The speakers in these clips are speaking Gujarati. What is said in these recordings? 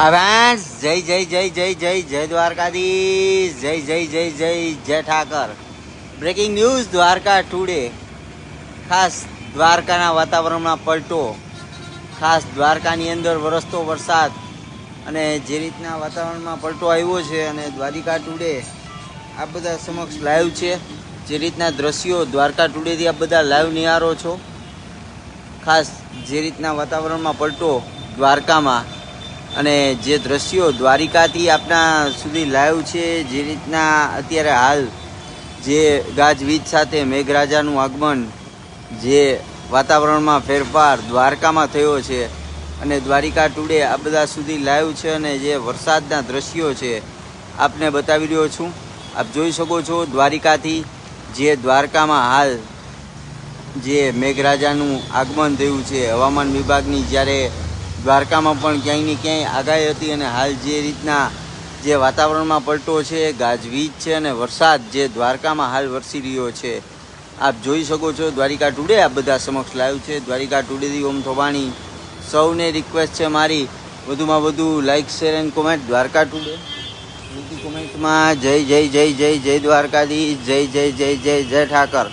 ફ્રેન્ડ્સ જય જય જય જય જય જય દ્વારકાધીશ. જય જય જય જય જય Thakar. Breaking news Dwarka today ખાસ દ્વારકાના વાતાવરણમાં પલટો. ખાસ દ્વારકાની અંદર વરસતો વરસાદ. અને જે રીતના વાતાવરણમાં પલટો આવ્યો છે અને દ્વારિકા ટુડે આ બધા સમક્ષ લાઈવ છે. જે રીતના દ્રશ્યો દ્વારકા ટુડેથી આ બધા લાઈવ નિહારો છો. ખાસ જે રીતના વાતાવરણમાં પલટો દ્વારકામાં. અને જે દ્રશ્યો દ્વારિકાથી આપના સુધી લાઈવ છે, જે રીતના અત્યારે હાલ જે ગાજવીજ સાથે મેઘરાજાનું આગમન, જે વાતાવરણમાં ફેરફાર દ્વારકામાં થયો છે અને દ્વારિકા ટુડે આ બધા સુધી લાઈવ છે અને જે વરસાદના દ્રશ્યો છે, આપને બતાવી રહ્યો છું. આપ જોઈ શકો છો દ્વારિકાથી જે દ્વારકામાં હાલ જે મેઘરાજાનું આગમન થયું છે, હવામાન વિભાગની જ્યારે દ્વારકામાં પણ ક્યાંય ને ક્યાંય આગાહી હતી અને હાલ જે રીતના જે વાતાવરણમાં પલટો છે, ગાજવીજ છે અને વરસાદ જે દ્વારકામાં હાલ વરસી રહ્યો છે. આપ જોઈ શકો છો દ્વારિકા ટુડે આ બધા સમક્ષ લાવ્યું છે. દ્વારિકા ટુડેથી ઓમ થોબાણી સૌને રિક્વેસ્ટ છે મારી. વધુમાં વધુ like share and comment Dwarka today. કોમેન્ટમાં જય જય જય જય જય દ્વારકાધીશ. જય જય જય જય જય ઠાકર.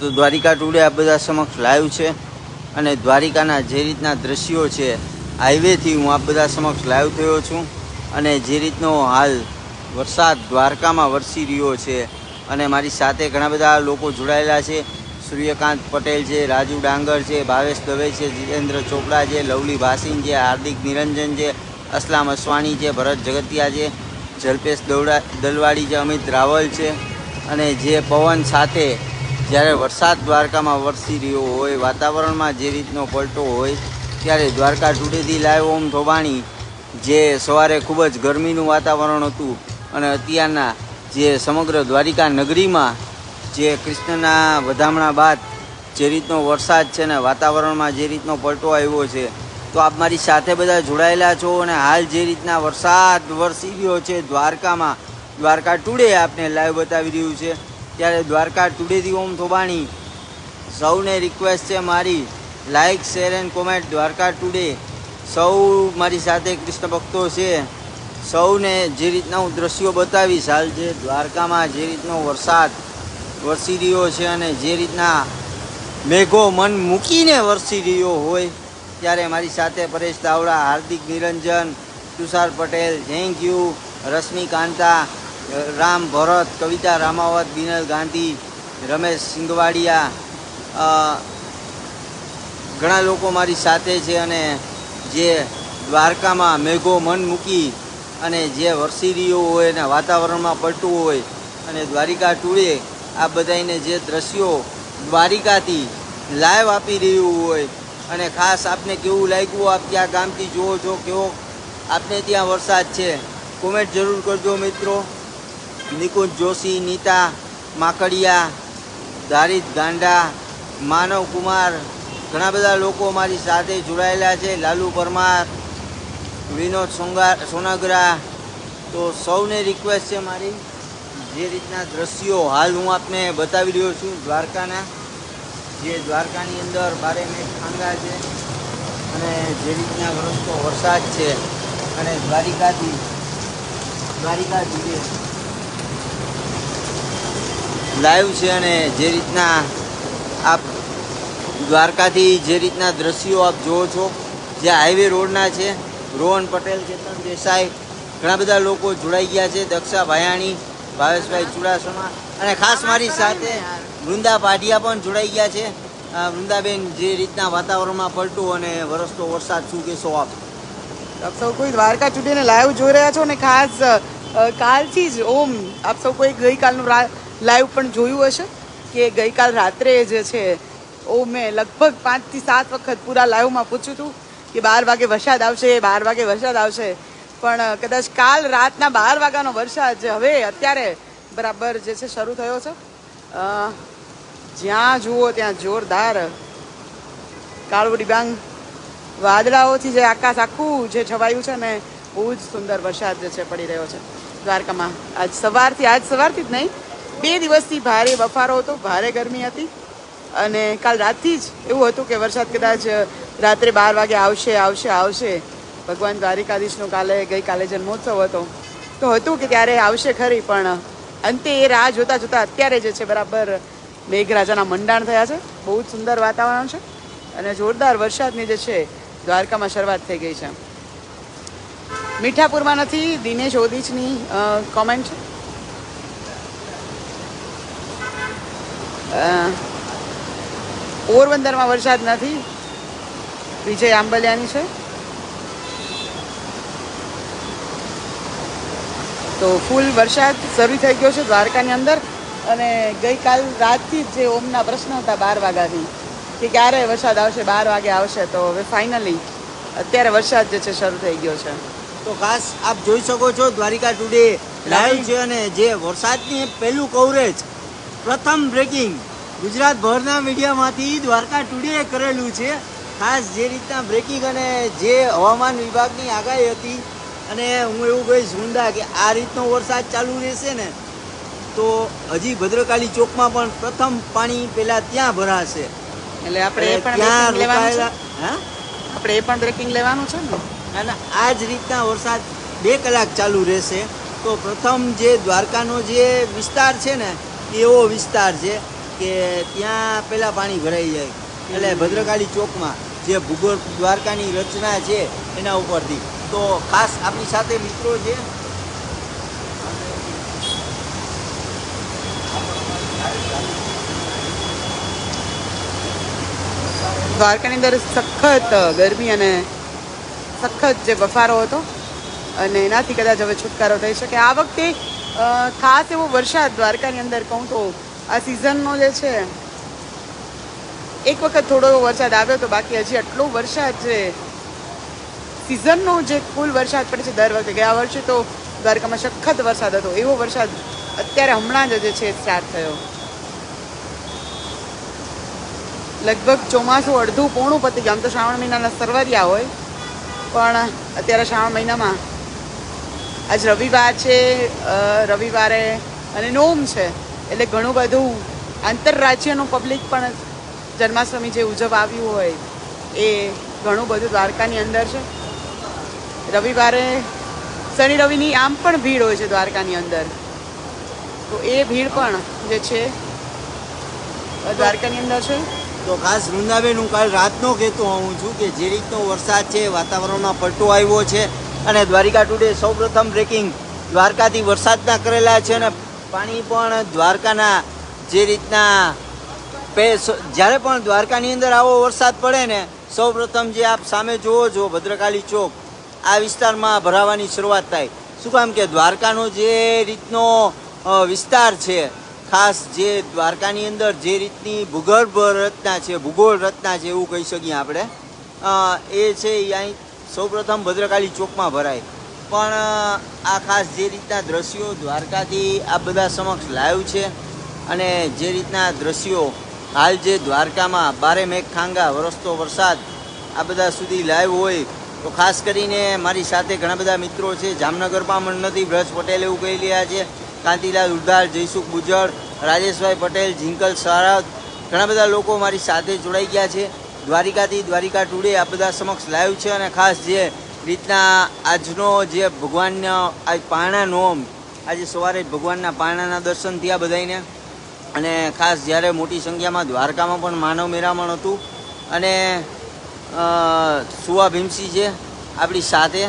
તો દ્વારિકા ટુડે આ બધા સમક્ષ લાઈવ છે. અને દ્વારિકાના જે રીતના દ્રશ્યો છે, હાઈવેથી હું આ બધા સમક્ષ લાઈવ થયો છું અને જે રીતનો હાલ વરસાદ દ્વારકામાં વરસી રહ્યો છે અને મારી સાથે ઘણા બધા લોકો જોડાયેલા છે. સૂર્યકાંત પટેલ છે, રાજુ ડાંગર છે, ભાવેશ દવે છે, જીતેન્દ્ર ચોપડા છે, લવલી ભાસીન છે, હાર્દિક નિરંજન છે, અસલામ અસવાણી છે, ભરત જગતિયા છે, જલ્પેશ દવડા દલવાડી છે, અમિત રાવલ છે અને જે પવન સાથે જ્યારે વરસાદ દ્વારકામાં વરસી રહ્યો હોય, વાતાવરણમાં જે રીતનો પલટો હોય, ત્યારે દ્વારકા ટુડેથી લાઈવ ઓમ ધોબાણી, જે સવારે ખૂબ જ ગરમીનું વાતાવરણ હતું અને અત્યારના જે સમગ્ર દ્વારિકા નગરીમાં જે કૃષ્ણના વધામણા બાદ જે રીતનો વરસાદ છે ને વાતાવરણમાં જે રીતનો પલટો આવ્યો છે, તો આપ મારી સાથે બધા જોડાયેલા છો અને હાલ જે રીતના વરસાદ વરસી રહ્યો છે દ્વારકામાં, દ્વારકા ટુડે આપને લાઈવ બતાવી રહ્યું છે. ત્યારે દ્વારકા ટુડેથી ઓમ થોબાણી. સૌને રિક્વેસ્ટ છે મારી like share and comment Dwarka today. સૌ મારી સાથે કૃષ્ણ ભક્તો છે. સૌને જે રીતના હું દ્રશ્યો બતાવીશ, હાલ જે દ્વારકામાં જે રીતનો વરસાદ વરસી રહ્યો છે અને જે રીતના મેઘો મન મૂકીને વરસી રહ્યો હોય, ત્યારે મારી સાથે પરેશ દાવડા, હાર્દિક નિરંજન, તુષાર પટેલ થેન્ક યુ રશ્મિ કાંતા રામ ભરત, કવિતા રામાવત, બિનલ ગાંધી, રમેશ સિંગવાડિયા ઘણા લોકો મારી સાથે છે અને જે દ્વારકામાં મેઘો મન મૂકી અને જે વરસી રહ્યો હોય અને વાતાવરણમાં પડતું હોય અને દ્વારિકા ટુડે આ બધાને જે દ્રશ્યો દ્વારિકાથી લાઈવ આપી રહ્યું હોય અને ખાસ આપને કેવું લાગ્યું આપ ક્યાં ગામથી જુઓ છો, કેવો આપને ત્યાં વરસાદ છે, કોમેન્ટ જરૂર કરજો મિત્રો. નિકુંજ જોશી, નીતા માકડિયા દારિત ગાંડા, માનવ કુમાર, ઘણા બધા લોકો મારી સાથે જોડાયેલા છે. લાલુ પરમાર, વિનોદ સોંગા, સોનાગરા. તો સૌને રિક્વેસ્ટ છે મારી, જે રીતના દ્રશ્યો હાલ હું આપને બતાવી રહ્યો છું. દ્વારકાના, જે દ્વારકાની અંદર બારે મેઘ ખાંગા છે અને જે રીતના વરસતો વરસાદ છે. અને દ્વારિકાથી, દ્વારિકા જુએ. લાઈવ છે અને જે રીતના આપ દ્વારકાથી જે રીતના દ્રશ્યો આપ જુઓ છો, જે હાઈવે રોડના છે, રોહન પટેલ, ચેતન દેસાઈ, ઘણા બધા લોકો જોડાઈ ગયા છે, દક્ષા ભાયાણી, ભાવેશભાઈ ચુડાસમા અને ખાસ મારી સાથે વૃંદા પાટિયા પણ જોડાઈ ગયા છે. વૃંદાબેન, જે રીતના વાતાવરણમાં પલટું અને વરસતો વરસાદ શું કહેશો આપ? આપ સૌ કોઈ દ્વારકા ચૂંટીને લાઈવ જોઈ રહ્યા છો ને ખાસ કાલથી જ ઓમ, આપ સૌ કોઈ ગઈકાલનું લાઈવ પણ જોયું હશે કે ગઈકાલ રાત્રે જે છે, ઓ મેં લગભગ પાંચથી સાત વખત પૂરા લાઈવમાં પૂછ્યું હતું કે બાર વાગે વરસાદ આવશે, બાર વાગે વરસાદ આવશે. પણ કદાચ કાલ રાતના બાર વાગ્યાનો વરસાદ હવે અત્યારે બરાબર જે છે, શરૂ થયો છે. જ્યાં જુઓ ત્યાં જોરદાર કાળું ડિબાંગ વાદળાઓથી જે આકાશ આખું જે છવાયું છે ને, બહુ જ સુંદર વરસાદ જે છે, પડી રહ્યો છે. દ્વારકામાં. આજ સવારથી આજ સવારથી જ નહીં બે દિવસથી ભારે બફારો હતો, ભારે ગરમી હતી અને કાલ રાતથી જ એવું હતું કે વરસાદ કદાચ રાત્રે બાર વાગે આવશે આવશે આવશે. ભગવાન દ્વારિકાધીશનો કાલે, ગઈકાલે જન્મોત્સવ હતો. તો હતું કે ત્યારે આવશે ખરી, પણ અંતે એ રાહ જોતાં જોતાં અત્યારે જે છે બરાબર મેઘરાજાના મંડાણ થયા છે. બહુ જ સુંદર વાતાવરણ છે અને જોરદાર વરસાદની જે છે દ્વારકામાં શરૂઆત થઈ ગઈ છે. મીઠાપુરમાં નથી, દિનેશ ઓદીચની કોમેન્ટ છે. પોરબંદરમાં વરસાદ નથી. વિજય આંબલિયાની છે. તો ફૂલ વરસાદ શરૂ થઈ ગયો છે દ્વારકાની અંદર અને ગઈકાલ રાતથી જ ઓમના પ્રશ્ન હતા બાર વાગ્યાથી કે ક્યારે વરસાદ આવશે, બાર વાગે આવશે, તો હવે ફાઇનલી અત્યારે વરસાદ જે છે શરૂ થઈ ગયો છે. તો ખાસ આપ જોઈ શકો છો દ્વારિકા ટુડે લાઈવ છે અને જે વરસાદની પહેલું કવરેજ પ્રથમ બ્રેકિંગ ગુજરાત ભરના મીડિયામાંથી દ્વારકા ટુડે કરેલું છે. ખાસ જે રીતના બ્રેકિંગ અને જે હવામાન વિભાગની આગાહી હતી અને હું એવું કહીશ ઊંડા કે આ રીતનો વરસાદ ચાલુ રહેશે ને તો હજી ભદ્રકાળી ચોકમાં પણ પ્રથમ પાણી પહેલાં ત્યાં ભરાશે. એટલે આપણે ત્યાં રોકાયેલા હા? આપણે એ પણ બ્રેકિંગ લેવાનું છે ને? અને આ જ રીતના વરસાદ બે કલાક ચાલુ રહેશે. તો પ્રથમ જે દ્વારકાનો જે વિસ્તાર છે ને એવો વિસ્તાર છે કે ત્યાં પહેલાં પાણી ભરાઈ જાય. એટલે ભદ્રકાળી ચોકમાં જે ભૂગોળ દ્વારકાની રચના છે એના ઉપરથી. તો ખાસ આપણી સાથે મિત્રો છે. દ્વારકાની અંદર સખત ગરમી અને સખત જે બફારો હતો અને એનાથી કદાચ હવે છુટકારો થઈ શકે. આ વખતે ખાસ એવો વરસાદ દ્વારકાની અંદર કહું તો આ સિઝનનો જે છે, એક વખત થોડો એવો વરસાદ આવ્યો તો બાકી હજી આટલો વરસાદ છે. સિઝનનો જે કુલ વરસાદ પડે છે દર વખતે, ગયા વર્ષે તો દ્વારકામાં સખત વરસાદ હતો. એવો વરસાદ અત્યારે હમણાં જ જે છે સ્ટાર્ટ થયો. લગભગ ચોમાસું અડધું પોણું પતી ગયું. આમ તો શ્રાવણ મહિનાના સરવારિયા હોય, પણ અત્યારે શ્રાવણ મહિનામાં આજ રવિવાર છે રવિવારે અને નોમ છે, એટલે ઘણું બધું આંતરરાજ્યનું પબ્લિક પણ જન્માષ્ટમી જે ઉજવવા આવ્યું હોય એ ઘણું બધું દ્વારકાની અંદર છે. રવિવારે શનિ રવિની આમ પણ ભીડ હોય છે દ્વારકાની અંદર. તો એ ભીડ પણ જે છે દ્વારકાની અંદર છે. તો ખાસ વૃંદાબેન હું કાલ રાતનો કહેતો હોઉં છું કે જે રીતનો વરસાદ છે, વાતાવરણમાં પલટો આવ્યો છે અને દ્વારિકા ટુડે સૌપ્રથમ બ્રેકિંગ દ્વારકાથી વરસાદના કરેલા છે અને પાણી પણ દ્વારકાના જે રીતના જ્યારે પણ દ્વારકાની અંદર આવો વરસાદ પડે ને, સૌપ્રથમ જે આપ સામે જુઓ છો ભદ્રકાલી ચોક, આ વિસ્તારમાં ભરાવાની શરૂઆત થાય. શું કામ કે દ્વારકાનો જે રીતનો વિસ્તાર છે, ખાસ જે દ્વારકાની અંદર જે રીતની ભૂગર્ભ રચના છે, ભૂગોળ રચના છે એવું કહી શકીએ આપણે એ છે અહીં સૌપ્રથમ ભદ્રકાળી ચોકમાં ભરાય. પણ આ ખાસ જે રીતના દ્રશ્યો દ્વારકાથી આ બધા સમક્ષ લાઈવ છે અને જે રીતના દ્રશ્યો હાલ જે દ્વારકામાં બારે મેઘ ખાંગા, વરસતો વરસાદ આ બધા સુધી લાઈવ હોય, તો ખાસ કરીને મારી સાથે ઘણા બધા મિત્રો છે. જામનગરમાં પણ નથી બ્રજ પટેલ એવું કહી રહ્યા છે. કાંતિલાલ ઉદ્ધાર જયસુખ બુજળ, રાજેશભાઈ પટેલ જિંકલ સારદ ઘણા બધા લોકો મારી સાથે જોડાઈ ગયા છે. દ્વારિકાથી દ્વારિકા ટુડે આ બધા સમક્ષ લાઈવ છે અને ખાસ જે રીતના આજનો જે ભગવાનનો આજ પારણા નોમ, આજે સવારે ભગવાનના પારણાના દર્શન થયા બધાને અને ખાસ જ્યારે મોટી સંખ્યામાં દ્વારકામાં પણ માનવ મેરામણ હતું. અને સુવા ભીમસી છે, આપણી સાથે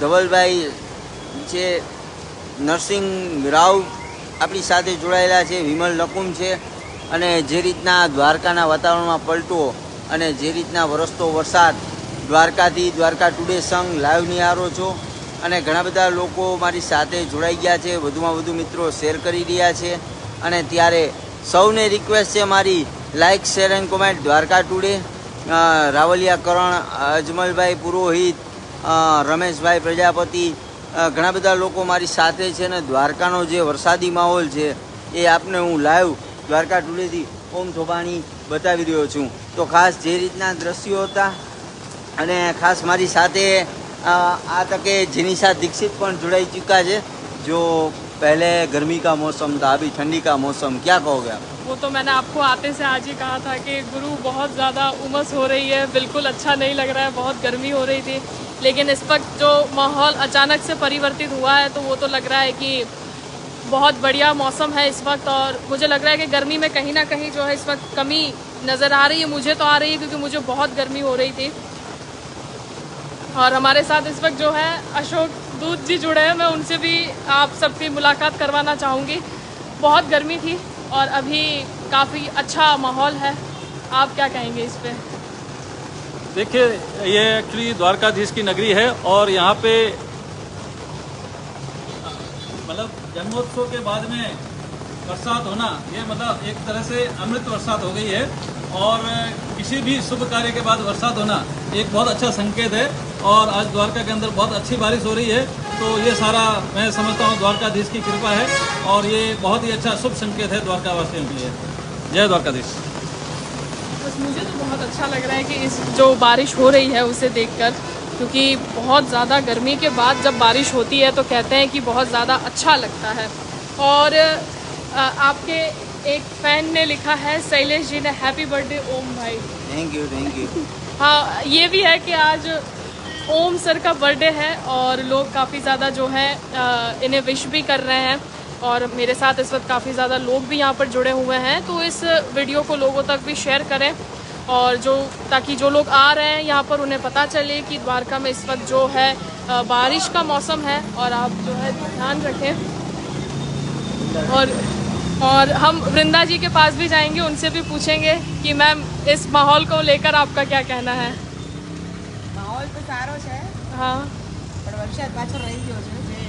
ધવલભાઈ છે, નરસિંહ રાવ આપણી સાથે જોડાયેલા છે, વિમલ નકુમ છે અને જે રીતના દ્વારકાના વાતાવરણમાં પલટો અને જે રીતના વરસતો વરસાદ, દ્વારકાથી દ્વારકા ટુડે સંઘ લાઈવ નિહારો છો અને ઘણા બધા લોકો મારી સાથે જોડાઈ ગયા છે, વધુમાં વધુ મિત્રો શેર કરી રહ્યા છે અને ત્યારે સૌને રિક્વેસ્ટ છે મારી like share and comment Dwarka today Ravaliya Karan Ajmalbhai Purohit Rameshbhai Prajapati ઘણા બધા લોકો મારી સાથે છે અને દ્વારકાનો જે વરસાદી માહોલ છે એ આપને હું લાઈવ દ્વારકા ટુડેથી ઓમ થોબાણી બતાવી રહ્યો છું તો ખાસ જે રીતના દ્રશ્યો હતા અને ખાસ મારી સાથે અ, આ તકે જેનિશા દીક્ષિત પણ જોડાઈ ચૂક્યા છે જો पहले गर्मी का मौसम था अभी ठंडी का मौसम क्या कहोगे आप वो तो मैंने आपको आते से आज ही कहा था कि गुरु बहुत ज़्यादा उमस हो रही है बिल्कुल अच्छा नहीं लग रहा है बहुत गर्मी हो रही थी लेकिन इस वक्त जो माहौल अचानक से परिवर्तित हुआ है तो वो तो लग रहा है कि बहुत बढ़िया मौसम है इस वक्त और मुझे लग रहा है कि गर्मी में कहीं ना कहीं जो है इस वक्त कमी नज़र आ रही है। मुझे तो आ रही है क्योंकि मुझे बहुत गर्मी हो रही थी। और हमारे साथ इस वक्त जो है अशोक दूध जी जुड़े हैं। मैं उनसे भी आप सबकी मुलाकात करवाना चाहूँगी। बहुत गर्मी थी और अभी काफ़ी अच्छा माहौल है। आप क्या कहेंगे इस पर देखिए, ये एक्चुअली द्वारकाधीश की नगरी है और यहाँ पे मतलब जन्मोत्सव के बाद में बरसात होना, ये मतलब एक तरह से अमृत बरसात हो गई है। और किसी भी शुभ कार्य के बाद बरसात होना एक बहुत अच्छा संकेत है। और आज द्वारका के अंदर बहुत अच्छी बारिश हो रही है तो ये सारा मैं समझता हूँ द्वारकाधीश की कृपा है। और ये बहुत ही अच्छा शुभ संकेत है द्वारका वासियों के लिए। जय द्वारकाधीश। मुझे तो बहुत अच्छा लग रहा है कि इस जो बारिश हो रही है, उसे देखकर क्योंकि बहुत ज़्यादा गर्मी के बाद जब बारिश होती है तो कहते हैं कि बहुत ज़्यादा अच्छा लगता है। और आपके एक फ़ैन ने लिखा है शैलेश जी ने हैप्पी बर्थडे ओम भाई। थैंक यू थैंक यू हाँ ये भी है कि आज ओम सर का बर्थडे है और लोग काफ़ी ज़्यादा जो है इन्हें विश भी कर रहे हैं और मेरे साथ इस वक्त काफ़ी ज़्यादा लोग भी यहाँ पर जुड़े हुए हैं। तो इस वीडियो को लोगों तक भी शेयर करें। और जो ताकि जो लोग आ रहे हैं यहाँ पर उन्हें पता चले कि द्वारका में इस वक्त जो है अ, बारिश का मौसम है और आप जो है ध्यान रखें और और हम वृंदा जी के पास भी जाएंगे उनसे भी पूछेंगे कि मैम इस माहौल को लेकर आपका क्या कहना है માહોલ તો સારો છે हाँ પણ વરસાદ પાછો રહી ગયો છે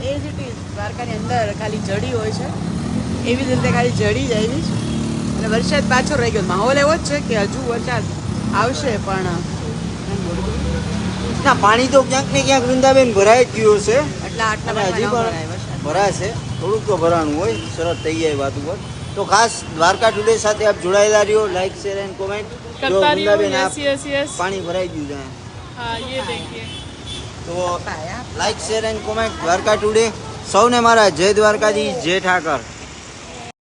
જે એઝ ઇટ ઇઝ દ્વારકાની અંદર ખાલી જડી હોય છે એવી જ રીતે ખાલી જડી જ આવી છે અને વરસાદ પાછો રહી ગયો. માહોલ એવો જ છે કે હજુ વરસાદ આવશે પણ ના પાણી તો ક્યાંક ને ક્યાંક વૃંદાબેન ભરાઈ ગયું છે એટલે આટલા હજી પણ ભરાય છે. થોડુંક તો ભરાણું હોય સરસ થઈ જાય વાત ઉપર. તો ખાસ દ્વારકા ટુડે સાથે આપ જોડાયેલા રહ્યો. લાઈક શેર એન્ડ કોમેન્ટ જો વૃંદાબેન આપ પાણી ભરાઈ ગયું છે. હા યે દેખીએ. તો like share and comment Dwarka today સૌને મારા જય દ્વારકાજી જય ઠાકર.